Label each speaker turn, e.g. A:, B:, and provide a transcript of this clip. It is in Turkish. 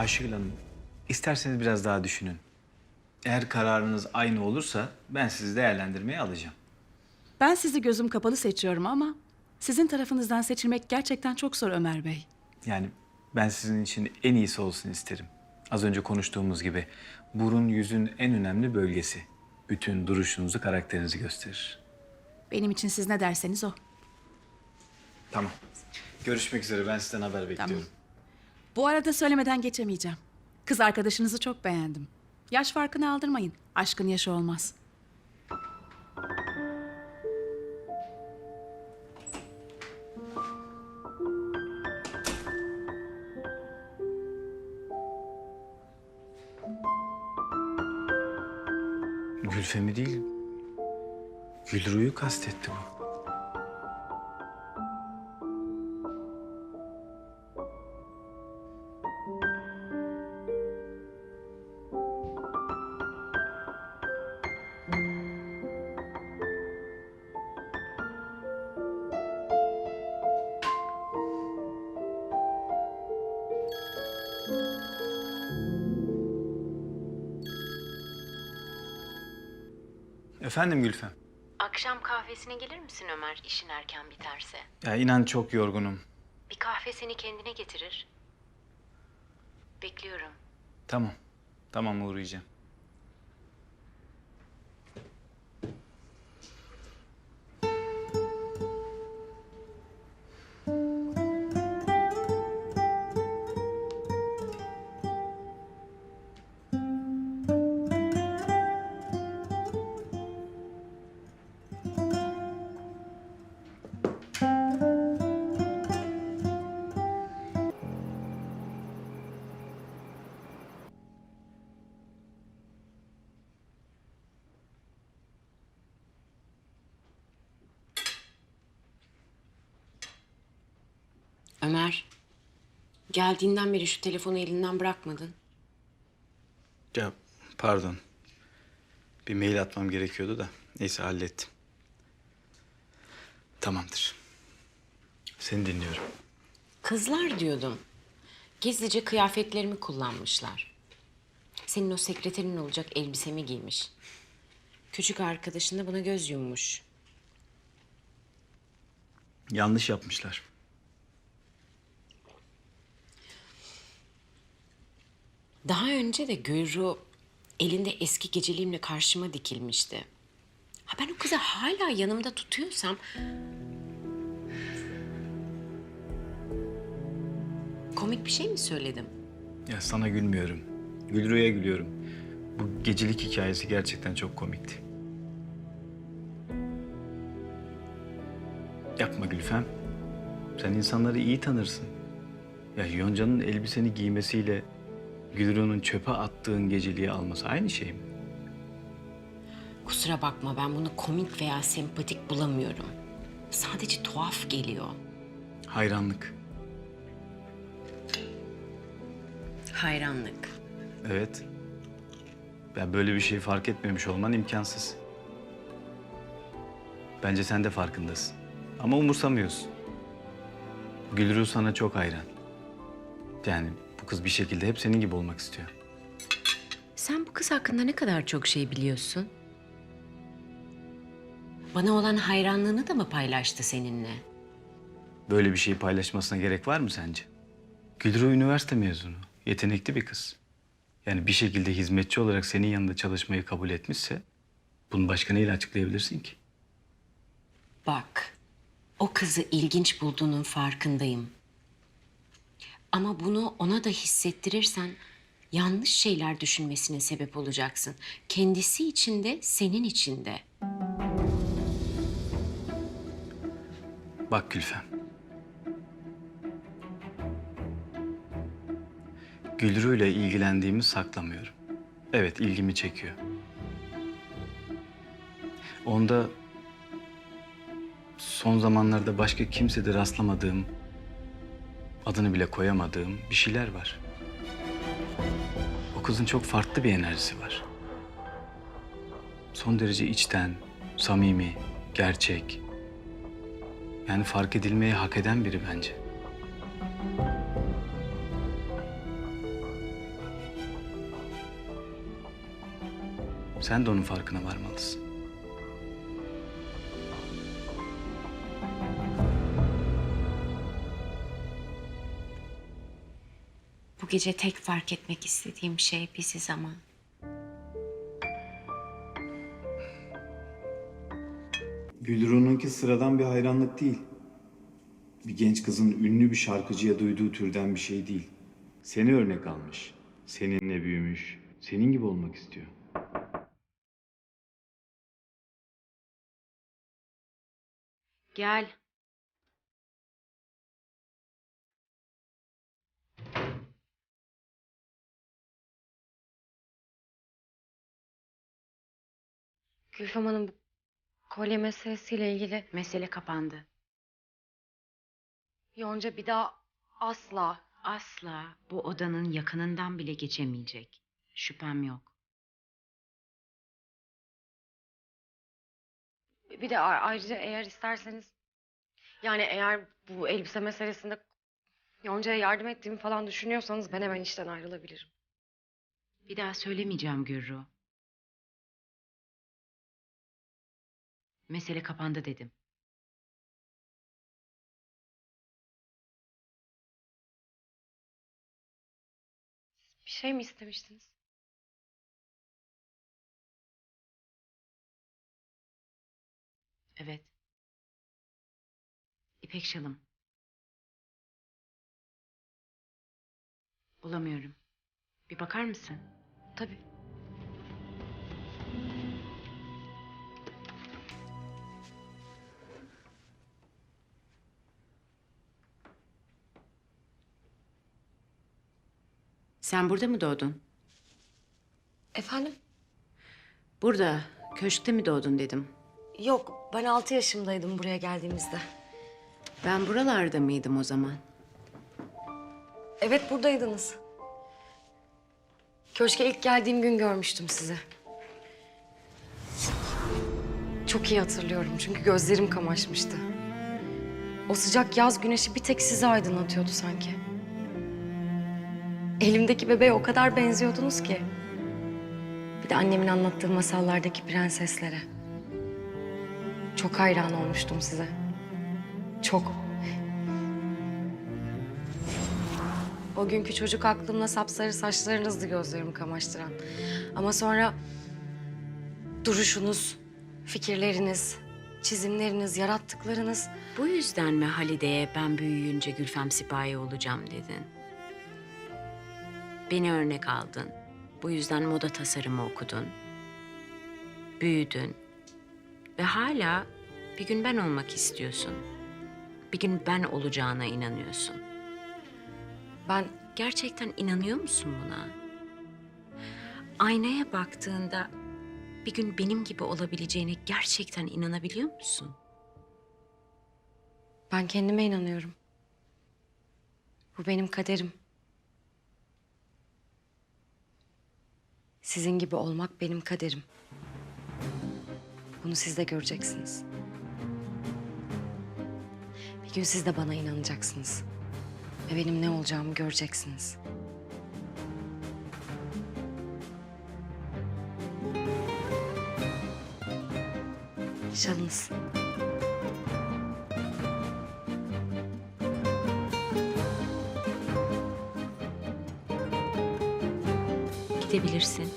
A: Ayşegül Hanım, isterseniz biraz daha düşünün. Eğer kararınız aynı olursa ben sizi değerlendirmeye alacağım.
B: Ben sizi gözüm kapalı seçiyorum ama sizin tarafınızdan seçilmek gerçekten çok zor Ömer Bey.
A: Yani ben sizin için en iyisi olsun isterim. Az önce konuştuğumuz gibi burun yüzün en önemli bölgesi. Bütün duruşunuzu, karakterinizi gösterir.
B: Benim için siz ne derseniz o.
A: Tamam. Görüşmek üzere. Ben sizden haber bekliyorum.
B: Bu arada söylemeden geçemeyeceğim. Kız arkadaşınızı çok beğendim. Yaş farkını aldırmayın. Aşkın yaşı olmaz.
A: Gülfem'i değil, Gülru'yu kastetti bu. Efendim Gülfem?
C: Akşam kahvesine gelir misin Ömer işin erken biterse?
A: Ya inan çok yorgunum.
C: Bir kahve seni kendine getirir. Bekliyorum.
A: Tamam. Tamam uğrayacağım.
C: Ömer, geldiğinden beri şu telefonu elinden bırakmadın.
A: Ya pardon. Bir mail atmam gerekiyordu da. Neyse hallettim. Tamamdır. Seni dinliyorum.
C: Kızlar diyordum. Gizlice kıyafetlerimi kullanmışlar. Senin o sekreterin olacak elbisemi giymiş. Küçük arkadaşın da buna göz yummuş.
A: Yanlış yapmışlar.
C: Daha önce de Gülru elinde eski geceliğimle karşıma dikilmişti. Ha ben o kızı hala yanımda tutuyorsam... Komik bir şey mi söyledim?
A: Ya sana gülmüyorum. Gülru'ya gülüyorum. Bu gecelik hikayesi gerçekten çok komikti. Yapma Gülfem. Sen insanları iyi tanırsın. Ya Yonca'nın elbiseni giymesiyle Gülru'nun çöpe attığın geceliği alması aynı şey mi?
C: Kusura bakma ben bunu komik veya sempatik bulamıyorum. Sadece tuhaf geliyor.
A: Hayranlık.
C: Hayranlık.
A: Evet. Ben böyle bir şey fark etmemiş olman imkansız. Bence sen de farkındasın. Ama umursamıyorsun. Gülru sana çok hayran. Yani bu kız bir şekilde hep senin gibi olmak istiyor.
C: Sen bu kız hakkında ne kadar çok şey biliyorsun? Bana olan hayranlığını da mı paylaştı seninle?
A: Böyle bir şeyi paylaşmasına gerek var mı sence? Gülru üniversite mezunu. Yetenekli bir kız. Yani bir şekilde hizmetçi olarak senin yanında çalışmayı kabul etmişse... ...bunu başka neyle açıklayabilirsin ki?
C: Bak, o kızı ilginç bulduğunun farkındayım. Ama bunu ona da hissettirirsen yanlış şeyler düşünmesine sebep olacaksın. Kendisi için de senin için de.
A: Bak Gülfem. Gülru ile ilgilendiğimi saklamıyorum. Evet ilgimi çekiyor. Onda son zamanlarda başka kimsede rastlamadığım, adını bile koyamadığım bir şeyler var. O kızın çok farklı bir enerjisi var. Son derece içten, samimi, gerçek. Yani fark edilmeye hak eden biri bence. Sen de onun farkına varmalısın.
C: Gece tek fark etmek istediğim şey biziz ama.
D: Gülru'nunki sıradan bir hayranlık değil. Bir genç kızın ünlü bir şarkıcıya duyduğu türden bir şey değil. Seni örnek almış. Seninle büyümüş. Senin gibi olmak istiyor.
C: Gel.
E: Gülfem Hanım bu kolye meselesiyle ilgili
C: Mesele kapandı.
E: Yonca bir daha asla
C: Asla bu odanın yakınından bile geçemeyecek. Şüphem yok.
E: bir de a- ayrıca eğer isterseniz yani eğer bu elbise meselesinde Yonca'ya yardım ettiğimi falan düşünüyorsanız ben hemen işten ayrılabilirim.
C: Bir daha söylemeyeceğim Gürru. Mesele kapandı dedim.
E: Bir şey mi istemiştiniz?
C: Evet. İpek şalım. Bulamıyorum. Bir bakar mısın?
E: Tabii.
C: Sen burada mı doğdun?
E: Efendim?
C: Burada, köşkte mi doğdun dedim.
E: Yok ben 6 yaşımdaydım buraya geldiğimizde.
C: Ben buralarda mıydım o zaman?
E: Evet buradaydınız. Köşke ilk geldiğim gün görmüştüm sizi. Çok iyi hatırlıyorum çünkü gözlerim kamaşmıştı. O sıcak yaz güneşi bir tek sizi aydınlatıyordu sanki. Elimdeki bebeğe o kadar benziyordunuz ki. Bir de annemin anlattığı masallardaki prenseslere. Çok hayran olmuştum size. Çok. O günkü çocuk aklımla sapsarı saçlarınızdı gözlerimi kamaştıran. Ama sonra duruşunuz, fikirleriniz, çizimleriniz, yarattıklarınız...
C: Bu yüzden mi Halide'ye ben büyüyünce Gülfem Sipahi olacağım dedin? Beni örnek aldın. Bu yüzden moda tasarımı okudun. Büyüdün. Ve hala bir gün ben olmak istiyorsun. Bir gün ben olacağına inanıyorsun.
E: Ben
C: Gerçekten inanıyor musun buna? Aynaya baktığında bir gün benim gibi olabileceğine gerçekten inanabiliyor musun?
E: Ben kendime inanıyorum. Bu benim kaderim. Sizin gibi olmak benim kaderim. Bunu siz de göreceksiniz. Bir gün siz de bana inanacaksınız. Ve benim ne olacağımı göreceksiniz. Şalınız.
C: Gidebilirsin.